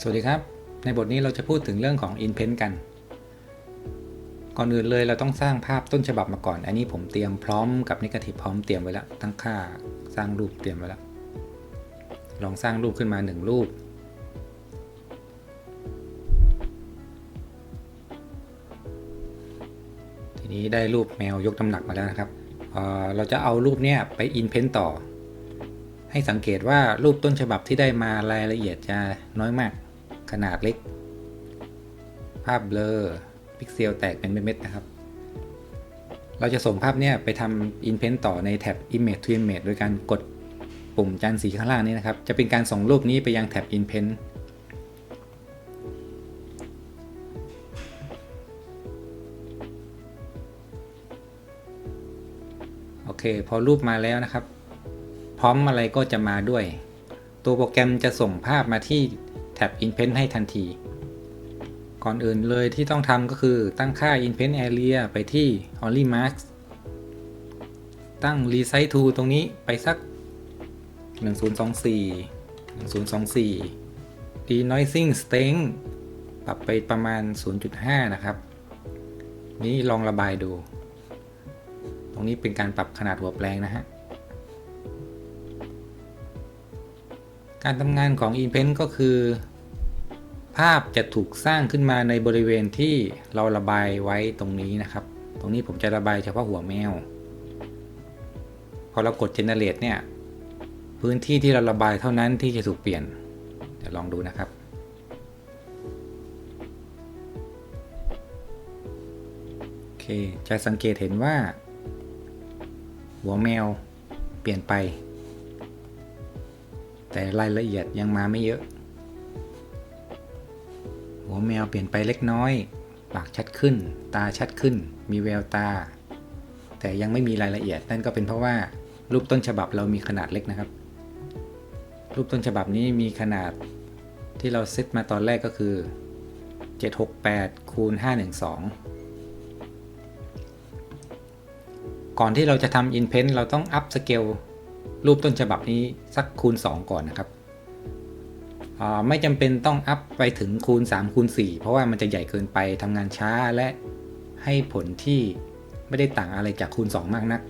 สวัสดีครับ ในบทนี้เราจะพูดถึงเรื่องของ Intent กัน ก่อนอื่นเลยเราต้องสร้างภาพต้นฉบับมาก่อน อันนี้ผมเตรียมพร้อมกับนิก a t i v e พร้อมเตรียมไว้แล้วตั้งค่าสร้างรูปเตรียมไว้แล้ว ลองสร้างรูปขึ้นมาหนึ่งรูป ทีนี้ได้รูปแมวยกน้ำหนักมาแล้วนะครับเเราจะเอารูปเนี้ยไป Intent ต่อให้สังเกตว่ารูปต้นฉบับที่ได้มารายละเอียดจะน้อยมาก ขนาดเล็ก ภาพเบลอพิกเซลแตกเป็นเม็ดๆนะครับ เราจะส่งภาพเนี้ยไปทำ Intent ต่อในแท็บ Image to Image โดยการกดปุ่มจานสีข้างล่างนี้นะครับ จะเป็นการส่งรูปนี้ไปยังแท็บ Intent โอเค พอรูปมาแล้วนะครับ พร้อมอะไรก็จะมาด้วย ตัวโปรแกรมจะส่งภาพมาที่ แท็บ Intent ให้ทันที ก่อนอื่นเลยที่ต้องทำก็คือตั้งค่า Intent Area ไปที่ Only Marks ตั้ง Resize to ตรงนี้ไปสัก 1024 1024 Denoising Strength ปรับไปประมาณ 0.5 นะครับ นี้ลองระบายดู ตรงนี้เป็นการปรับขนาดหัวแปลงนะฮะ การทำงานของ Intent ก็คือ ภาพจะถูกสร้างขึ้นมาในบริเวณที่เราระบายไว้ตรงนี้นะครับ ตรงนี้ผมจะระบายเฉพาะหัวแมว พอเรากด generate เนี่ย พื้นที่ที่เราระบายเท่านั้นที่จะถูกเปลี่ยนเดี๋ยวลองดูนะครับโอเคจะสังเกตเห็นว่า หัวแมวเปลี่ยนไป แต่รายละเอียดยังมาไม่เยอะ หัวแมวเปลี่ยนไปเล็กน้อย ปากชัดขึ้น ตาชัดขึ้น มีแววตา แต่ยังไม่มีรายละเอียด นั่นก็เป็นเพราะว่ารูปต้นฉบับเรามีขนาดเล็กนะครับ รูปต้นฉบับนี้มีขนาดที่เราเซตมาตอนแรกก็คือ 768คูณ512 ก่อนที่เราจะทำ Intent เราต้องอัพสเกล รูปต้นฉบับนี้สักคูณ 2 ก่อนนะครับอ่าไม่จำเป็นต้องอัพไปถึงคูณ 3 คูณ 4 เพราะว่ามันจะใหญ่เกินไปทำงานช้าและให้ผลที่ไม่ได้ต่างอะไรจากคูณ 2 มากนัก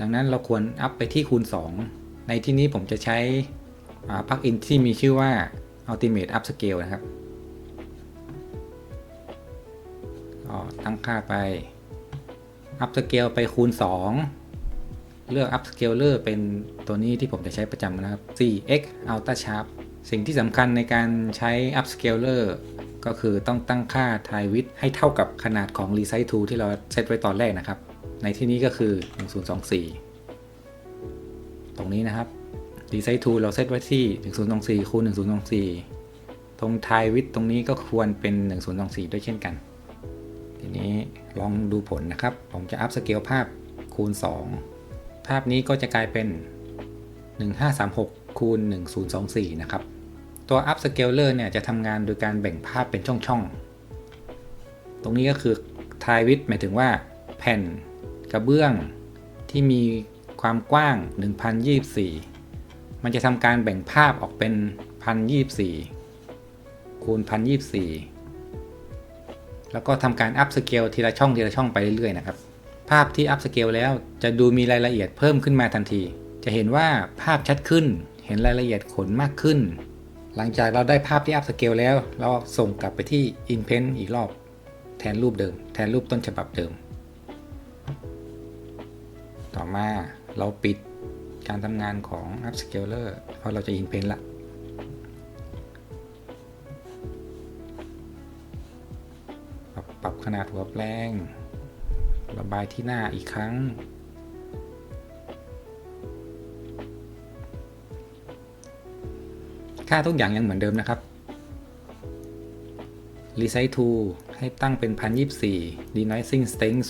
ดังนั้นเราควรอัพไปที่คูณ 2 ในที่นี้ผมจะใช้ปลั๊กอินที่มีชื่อว่า Ultimate Upscale นะครับตั้งค่าไปอัพสเกลไปคูณ 2 เลือกอัพสเกลเลอร์เป็นตัวนี้ที่ผมจะใช้ประจำนะครับ 4x Ultra Sharp สิ่งที่สำคัญในการใช้ Up Scaler ก็คือต้องตั้งค่า Tie Width ให้เท่ากับขนาดของ Resize Tool ที่เราเซตไว้ตอนแรกนะครับ ในที่นี้ก็คือ 1024 ตรงนี้นะครับ Resize Tool เราเซตไว้ที่ 1024คูณ1024 ตรง Tie Width ตรงนี้ก็ควรเป็น 1024 ด้วยเช่นกัน ทีนี้ลองดูผลนะครับ ผมจะอัพสเกลภาพคูณ 2 ภาพนี้ก็จะกลายเป็น 1536คูณ1024 นะครับ ตัว Up Scaler เนี่ยจะทำงานโดยการแบ่งภาพเป็นช่องๆ ตรงนี้ก็คือ Tie Width หมายถึงว่า แผ่นกระเบื้องที่มีความกว้าง 1024 มันจะทำการแบ่งภาพออกเป็น 1024 คูณ 1024 แล้วก็ทำการอัพสเกลทีละช่องทีละช่องไปเรื่อยๆนะครับ ภาพที่อัพสเกลแล้วจะดูมีรายละเอียดเพิ่มขึ้นมาทันที จะเห็นว่าภาพชัดขึ้น เห็นรายละเอียดขนมากขึ้น หลังจากเราได้ภาพที่อัพสเกลแล้ว เราส่งกลับไปที่ Intent อีกรอบ แทนรูปเดิม แทนรูปต้นฉบับเดิม ต่อมาเราปิดการทำงานของ Upscaler เพราะเราจะ Intent ละปรับปรับขนาดหัวแปลง ระบายที่หน้าอีกครั้ง ค่าทุกอย่างยังเหมือนเดิมนะครับ Resize to ให้ตั้งเป็น 1024 Denoising Strength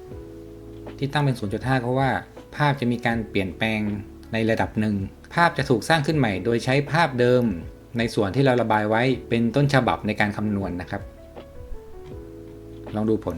0.5 ที่ตั้งเป็น 0.5 เพราะว่าภาพจะมีการเปลี่ยนแปลงในระดับหนึ่ง ภาพจะถูกสร้างขึ้นใหม่ โดยใช้ภาพเดิม ในส่วนที่เราระบายไว้เป็นต้นฉบับในการคำนวณนะครับ ลองดูผล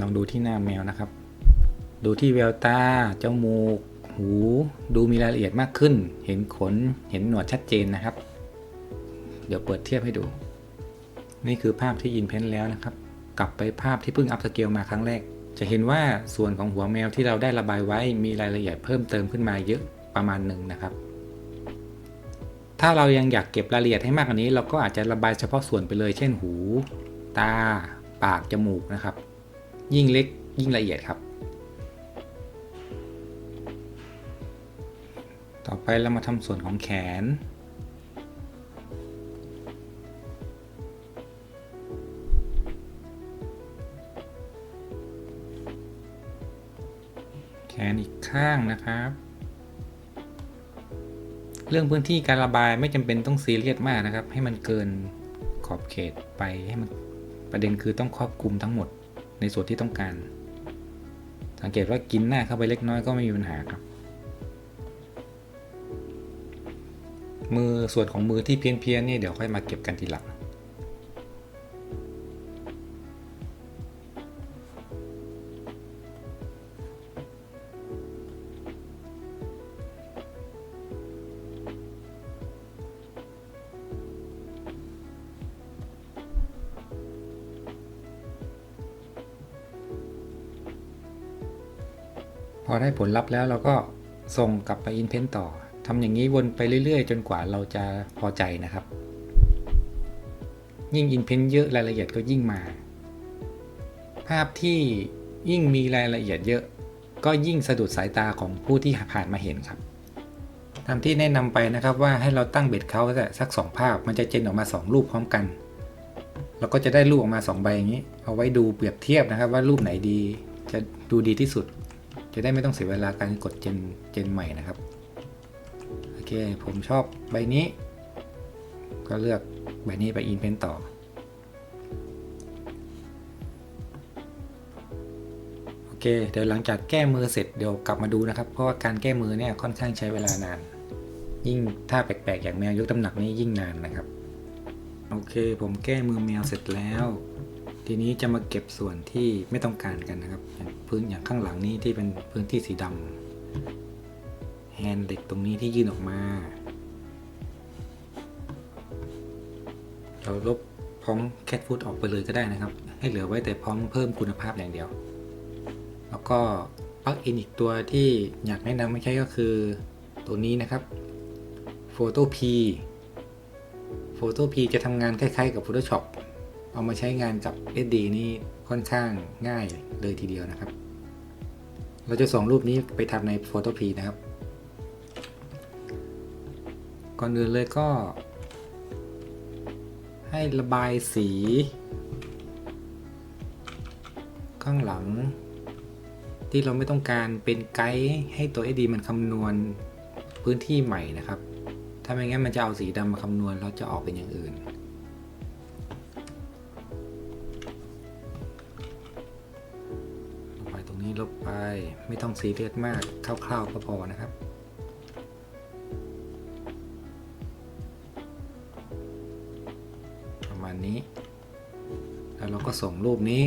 ลองดูที่หน้าแมวนะครับ ดูที่แววตาจมูก หู ดูมีรายละเอียดมากขึ้น เห็นขน เห็นหนวดชัดเจนนะครับ เดี๋ยวเปิดเทียบให้ดู นี่คือภาพที่อินเพ้นแล้วนะครับ กลับไปภาพที่เพิ่งอัพสเกลมาครั้งแรก จะเห็นว่าส่วนของหัวแมวที่เราได้ระบายไว้มีรายละเอียดเพิ่มเติมขึ้นมาเยอะประมาณหนึ่งนะครับถ้าเรายังอยากเก็บรายละเอียดให้มากกว่านี้ เราก็อาจจะระบายเฉพาะส่วนไปเลย เช่นหู ตา ปาก จมูกนะครับ ยิ่งเล็กยิ่งละเอียดครับ ต่อไปเรามาทำส่วนของแขน แขนอีกข้างนะครับ เรื่องพื้นที่การระบายไม่จำเป็นต้องซีเรียสมากนะครับ ให้มันเกินขอบเขตไปให้มันประเด็นคือต้องครอบคลุมทั้งหมด ในส่วนที่ต้องการ สังเกตว่ากินหน้าเข้าไปเล็กน้อยก็ไม่มีปัญหาครับ มือส่วนของมือที่เพี้ยนๆนี่เดี๋ยวค่อยมาเก็บกันทีหลัง อได้ผลลัพธ์แล้วเราก็ส่งกลับไปอินเ n นต่อทำอย่างนี้วนไปเรื่อยๆ จนกว่าเราจะพอใจนะครับ ยิ่งอินเ n นเยอะรายละเอียดก็ยิ่งมา ภาพที่ยิ่งมีรายละเอียดเยอะ ก็ยิ่งสะดุดสายตาของผู้ที่ผ่านมาเห็นครับตามที่แนะนำไปนะครับว่าให้เราตั้งเบ็ดเขาสักสองภาพ มันจะเจนออกมาสองรูปพร้อมกันเราก็จะได้รูปออกมาสองใบอย่างนี้ เอาไว้ดูเปรียบเทียบนะครับ ว่ารูปไหนดีจะดูดีที่สุด จะได้ไม่ต้องเสียเวลาการกดเจนเจนใหม่นะครับ โอเค ผมชอบใบนี้ ก็เลือกใบนี้ไปอินเพนต่อ โอเค เดี๋ยวหลังจากแก้มือเสร็จเดี๋ยวกลับมาดูนะครับ เพราะว่าการแก้มือเนี่ยค่อนข้างใช้เวลานาน ยิ่งถ้าแปลกๆอย่างแมวยกน้ำหนักนี่ยิ่งนานนะครับ โอเค ผมแก้มือแมวเสร็จแล้ว ทีนี้จะมาเก็บส่วนที่ไม่ต้องการกันนะครับอย่างพื้นอย่างข้างหลังนี้ที่เป็นพื้นที่สีดำแฮนด์เหล็กตรงนี้ที่ยื่นออกมา เราลบพร้อมแคทฟูดออกไปเลยก็ได้นะครับ ให้เหลือไว้แต่พร้อมเพิ่มคุณภาพอย่างเดียว แล้วก็ปลั๊กอินอีกตัวที่อยากแนะนำไม่ใช่ก็คือตัวนี้นะครับ Photo P Photo P จะทำงานคล้ายๆกับ Photoshop เอามาใช้งานกับ SD นี่ค่อนข้างง่ายเลยทีเดียวนะครับ เราจะส่งรูปนี้ไปทำใน Photo P นะครับ ก่อนอื่นเลยก็ ให้ระบายสี ข้างหลัง ที่เราไม่ต้องการเป็นไกด์ให้ตัว SD มันคำนวณพื้นที่ใหม่นะครับ ถ้าไม่งั้นมันจะเอาสีดำมาคำนวณแล้วจะออกเป็นอย่างอื่น ลบไป ไม่ต้องซีเรียสมากคร่าวๆก็พอนะครับประมาณนี้ แล้วเราก็ส่งรูปนี้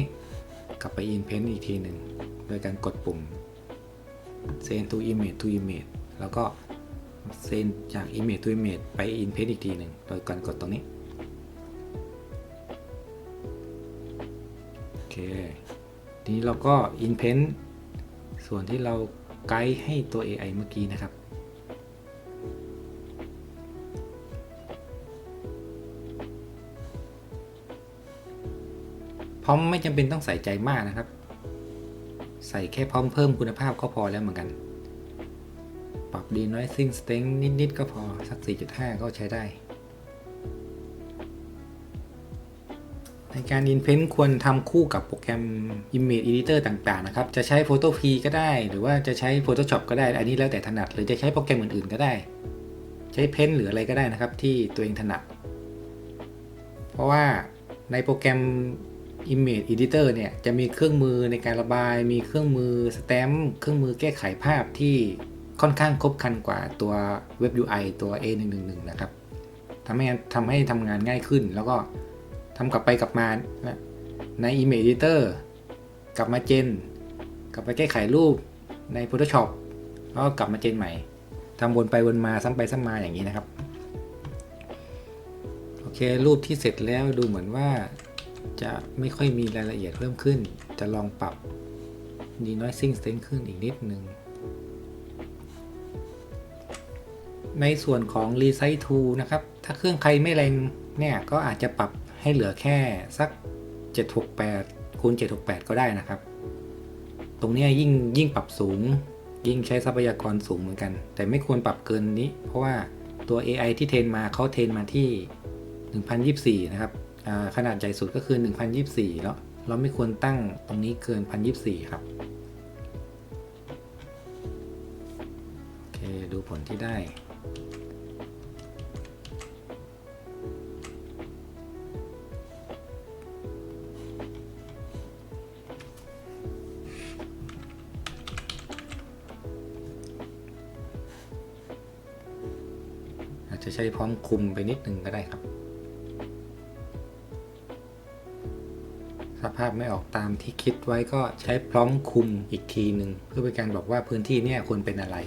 กลับไป in paint อีกทีหนึ่งโดยการกดปุ่ม send to image to image แล้วก็ send จาก image to image ไป in paint อีกทีหนึ่งโดยการกดตรงนี้โอเค ทีนี้เราก็ in paint ส่วนที่เราไกด์ให้ตัว AI เมื่อกี้นะครับ พร้อมไม่จำเป็นต้องใส่ใจมากนะครับ ใส่แค่พร้อมเพิ่มคุณภาพก็พอแล้วเหมือนกัน ปรับดีน้อยซิ่งสเต็งนิด ๆ ก็พอ สัก 4.5 ก็ใช้ได้ ในการ InPaint ควรทำคู่กับโปรแกรม Image Editor ต่างๆนะครับ จะใช้ Photo P ก็ได้ หรือว่าจะใช้ Photoshop ก็ได้ อันนี้แล้วแต่ถนัด หรือจะใช้โปรแกรมอื่นๆก็ได้ ใช้ Paint หรืออะไรก็ได้นะครับ ที่ตัวเองถนัด เพราะว่าในโปรแกรม Image Editor เนี่ย จะมีเครื่องมือในการระบาย มีเครื่องมือสแตมป์เครื่องมือแก้ไขภาพที่ค่อนข้างครบครันกว่าตัว Web UI ตัว A111 นะครับทำให้ทำให้ทำงานง่ายขึ้นแล้วก็ ทำกลับไปกลับมาใน Image Editor กลับมาเจน กลับไปแก้ไขรูปใน Photoshop แล้วก็กลับมาเจนใหม่ทำวนไปวนมาซ้ำไปซ้ำมาอย่างนี้นะครับ โอเค รูปที่เสร็จแล้วดูเหมือนว่าจะไม่ค่อยมีรายละเอียดเพิ่มขึ้น จะลองปรับ denoising strength ขึ้นอีกนิดนึง ในส่วนของ resize tool นะครับ ถ้าเครื่องใครไม่แรงเนี่ย ก็อาจจะปรับ ให้เหลือแค่สัก 768คูณ768 ก็ได้นะครับ ตรงนี้ยิ่งยิ่งปรับสูง ยิ่งใช้ทรัพยากรสูงเหมือนกัน แต่ไม่ควรปรับเกินนี้ เพราะว่าตัว AI ที่เทรนมาเขาเทรนมาที่ 1024 นะครับขนาดใหญ่สุดก็คือ 1024 แล้วเราไม่ควรตั้งตรงนี้เกิน 1024 ครับ โอเค ดูผลที่ได้ จจะใช้พร้อมคุมไปนิดนึงก็ได้ครับ สภาพไม่ออกตามที่คิดไว้ก็ใช้พร้อมคุมอีกทีหนึ่งเพื่อเป็นการบอกว่าพื้นที่เนี่ยควรเป็นอะไร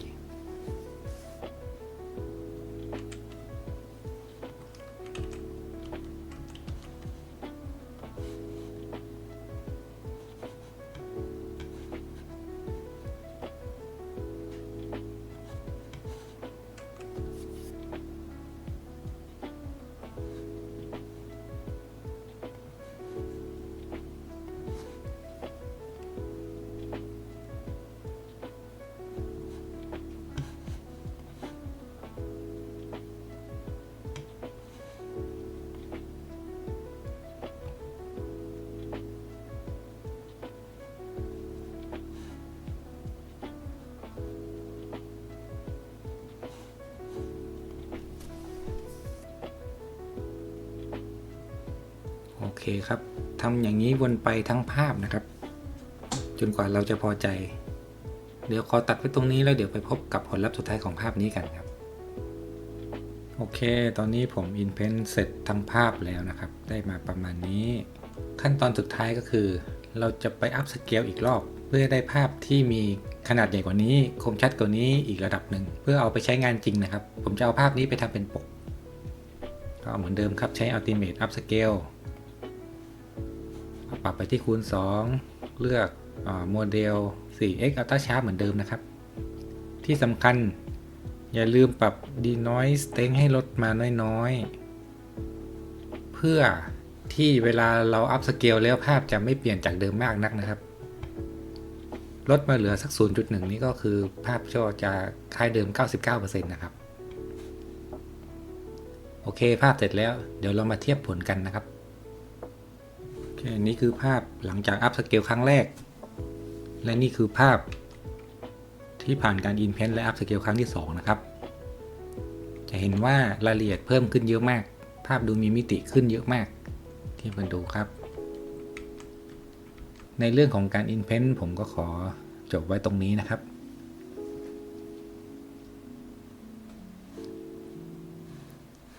คครับทำอย่างนี้วนไปทั้งภาพนะครับ จนกว่าเราจะพอใจ เดี๋ยวขอตัดไว้ตรงนี้แล้วเดี๋ยวไปพบกับผลลัพธ์สุดท้ายของภาพนี้กันครับ โอเค ตอนนี้ผมอินเพนเสร็จทั้งภาพแล้วนะครับ ได้มาประมาณนี้ ขั้นตอนสุดท้ายก็คือ เราจะไปอัพสเกลอีกรอบ เพื่อได้ภาพที่มีขนาดใหญ่กว่านี้คมชัดกว่านี้อีกระดับหนึ่ง เพื่อเอาไปใช้งานจริงนะครับ ผมจะเอาภาพนี้ไปทำเป็นปก ก็เหมือนเดิมครับใช้ Ultimate Upscale ปรับไปที่คูณ 2 เลือกโมเดล 4x Ultra Sharp เหมือนเดิมนะครับ ที่สำคัญอย่าลืมปรับ denoise strength ให้ลดมาน้อยๆ เพื่อที่เวลาเราอัพสเกลแล้วภาพจะไม่เปลี่ยนจากเดิมมากนักนะครับ ลดมาเหลือสัก 0.1 นี้ก็คือภาพก็จะคล้ายเดิม 99%นะครับ โอเคภาพเสร็จแล้วเดี๋ยวเรามาเทียบผลกันนะครับ คนี่คือภาพหลังจากอัพสเกลครั้งแรก และนี่คือภาพที่ผ่านการอินเพนและอัพสเกลครั้งที่ 2 นะครับ จะเห็นว่ารายละเอียดเพิ่มขึ้นเยอะมาก ภาพดูมีมิติขึ้นเยอะมาก ทียบกันดูครับ ในเรื่องของการอินเพนผมก็ขอจบไว้ตรงนี้นะครับ